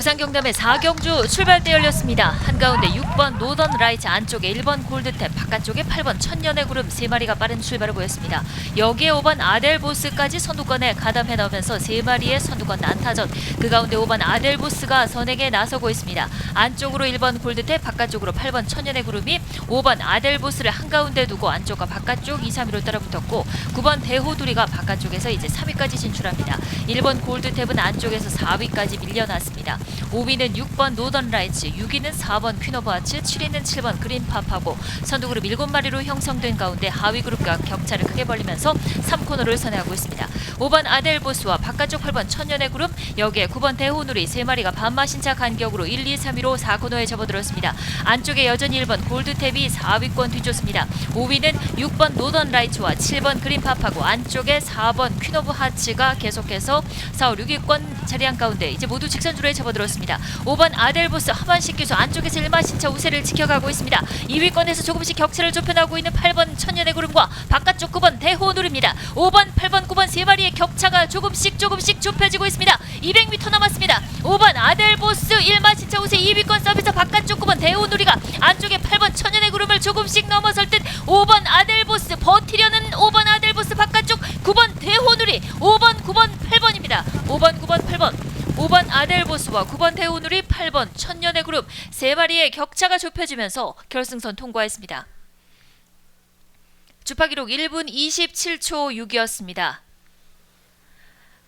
부산 경남의 4경주 출발대 열렸습니다. 한가운데 6번 노던 라이트 안쪽에 1번 골드탭 바깥쪽에 8번 천년의 구름 3마리가 빠른 출발을 보였습니다. 여기에 5번 아델보스까지 선두권에 가담해 나오면서 3마리의 선두권 난타전 그 가운데 5번 아델보스가 선행에 나서고 있습니다. 안쪽으로 1번 골드탭 바깥쪽으로 8번 천년의 구름이 5번 아델보스를 한가운데 두고 안쪽과 바깥쪽 2, 3위로 따라붙었고 9번 대호두리가 바깥쪽에서 이제 3위까지 진출합니다. 1번 골드탭은 안쪽에서 4위까지 밀려났습니다. 5위는 6번 노던 라이츠, 6위는 4번 퀸 오브 아츠, 7위는 7번 그린팝하고 선두그룹 7마리로 형성된 가운데 하위 그룹과 격차를 크게 벌리면서 3코너를 선회하고 있습니다. 5번 아델보스와 바깥쪽 8번 천년의 그룹, 여기에 9번 대호누리 3마리가 반마신 차 간격으로 1, 2, 3위로 4코너에 접어들었습니다. 안쪽에 여전히 1번 골드탭이 4위권 뒤쫓습니다. 5위는 6번 노던 라이츠와 7번 그린팝하고 안쪽에 4번 퀸 오브 하츠가 계속해서 4, 5, 6위권 자리한 가운데 이제 모두 직선주로에 접어들었습니다. 5번 아델보스 하반식 기수 안쪽에서 일마신차 우세를 지켜가고 있습니다. 2위권에서 조금씩 격차를 좁혀나고 있는 8번 천년의 구름과 바깥쪽 9번 대호누리입니다. 5번, 8번, 9번 세 마리의 격차가 조금씩 조금씩 좁혀지고 있습니다. 200m 남았습니다. 5번 아델보스 일마신차 우세 2위권 서비스 바깥쪽 9번 대호누리가 안쪽에 8번 천년의 구름을 조금씩 넘어설 듯 5번 아델보스 버티려는 5번 아델보스 바깥쪽 9번 대호누리 5번, 9번, 8번입니다. 5번, 9번, 8번. 5번 아델보스와 9번 대호누리 8번 천년의 그룹 세 마리의 격차가 좁혀지면서 결승선 통과했습니다. 주파 기록 1분 27초 6이었습니다.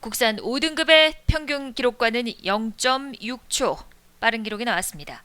국산 5등급의 평균 기록과는 0.6초 빠른 기록이 나왔습니다.